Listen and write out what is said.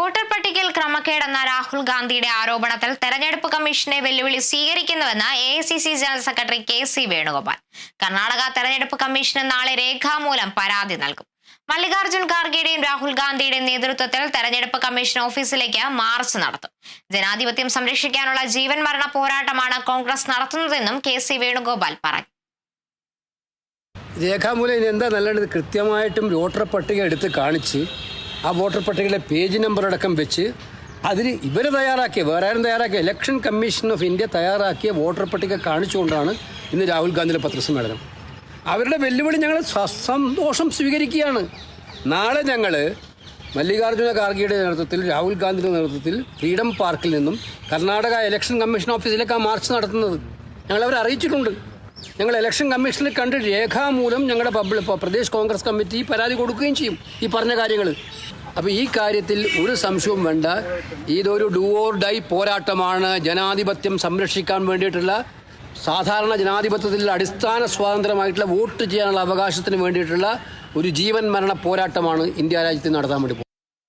Voter പട്ടികയിൽ ക്രമക്കേടെന്ന രാഹുൽ ഗാന്ധിയുടെ ആരോപണത്തിൽ തെരഞ്ഞെടുപ്പ് കമ്മീഷനെ വെല്ലുവിളി സ്വീകരിക്കുന്നുവെന്ന് A general secretary K C Venugopal. Karnataka തെരഞ്ഞെടുപ്പ് കമ്മീഷന് നാളെ രേഖാമൂലം പരാതി നൽകും. മല്ലികാർജുൻ ഖാർഗെയുടെയും രാഹുൽ ഗാന്ധിയുടെയും നേതൃത്വത്തിൽ തെരഞ്ഞെടുപ്പ് കമ്മീഷൻ ഓഫീസിലേക്ക് മാർച്ച് നടത്തും. ജനാധിപത്യം സംരക്ഷിക്കാനുള്ള ജീവൻ മരണ പോരാട്ടമാണ് കോൺഗ്രസ് നടത്തുന്നതെന്നും കെ സി വേണുഗോപാൽ പറഞ്ഞു. രേഖാമൂലം എന്താ നല്ലത്? കൃത്യമായിട്ടും വോട്ടർ പട്ടിക എടുത്ത് കാണിച്ച് ആ വോട്ടർ പട്ടികയിലെ പേജ് നമ്പർ അടക്കം വെച്ച് അതിന് ഇവർ തയ്യാറാക്കിയ വേറെ ആരും തയ്യാറാക്കിയ ഇലക്ഷൻ കമ്മീഷൻ ഓഫ് ഇന്ത്യ തയ്യാറാക്കിയ വോട്ടർ പട്ടിക കാണിച്ചുകൊണ്ടാണ് ഇന്ന് രാഹുൽ ഗാന്ധിയുടെ പത്രസമ്മേളനം. അവരുടെ വെല്ലുവിളി ഞങ്ങൾ സന്തോഷം സ്വീകരിക്കുകയാണ്. നാളെ ഞങ്ങൾ മല്ലികാർജുന ഖാർഗെയുടെ നേതൃത്വത്തിൽ രാഹുൽ ഗാന്ധിയുടെ നേതൃത്വത്തിൽ ഫ്രീഡം പാർക്കിൽ നിന്നും കർണാടക ഇലക്ഷൻ കമ്മീഷൻ ഓഫീസിലേക്കാണ് മാർച്ച് നടത്തുന്നത്. ഞങ്ങൾ അറിയിച്ചിട്ടുണ്ട്. ഞങ്ങൾ ഇലക്ഷൻ കമ്മീഷനിൽ കണ്ട് രേഖാമൂലം ഞങ്ങളുടെ പബ്ലിക് പ്രദേശ് കോൺഗ്രസ് കമ്മിറ്റി പരാതി കൊടുക്കുകയും ചെയ്യും ഈ പറഞ്ഞ കാര്യങ്ങൾ അപ്പോൾ ഈ കാര്യത്തിൽ ഒരു സംശയവും വേണ്ട. ഇതൊരു ഡു ഓർ ഡൈ പോരാട്ടമാണ്. ജനാധിപത്യം സംരക്ഷിക്കാൻ വേണ്ടിയിട്ടുള്ള സാധാരണ ജനാധിപത്യത്തിലുള്ള അടിസ്ഥാന സ്വാതന്ത്ര്യമായിട്ടുള്ള വോട്ട് ചെയ്യാനുള്ള അവകാശത്തിന് വേണ്ടിയിട്ടുള്ള ഒരു ജീവൻ മരണ പോരാട്ടമാണ് ഇന്ത്യ രാജ്യത്ത് നടത്താൻ വേണ്ടി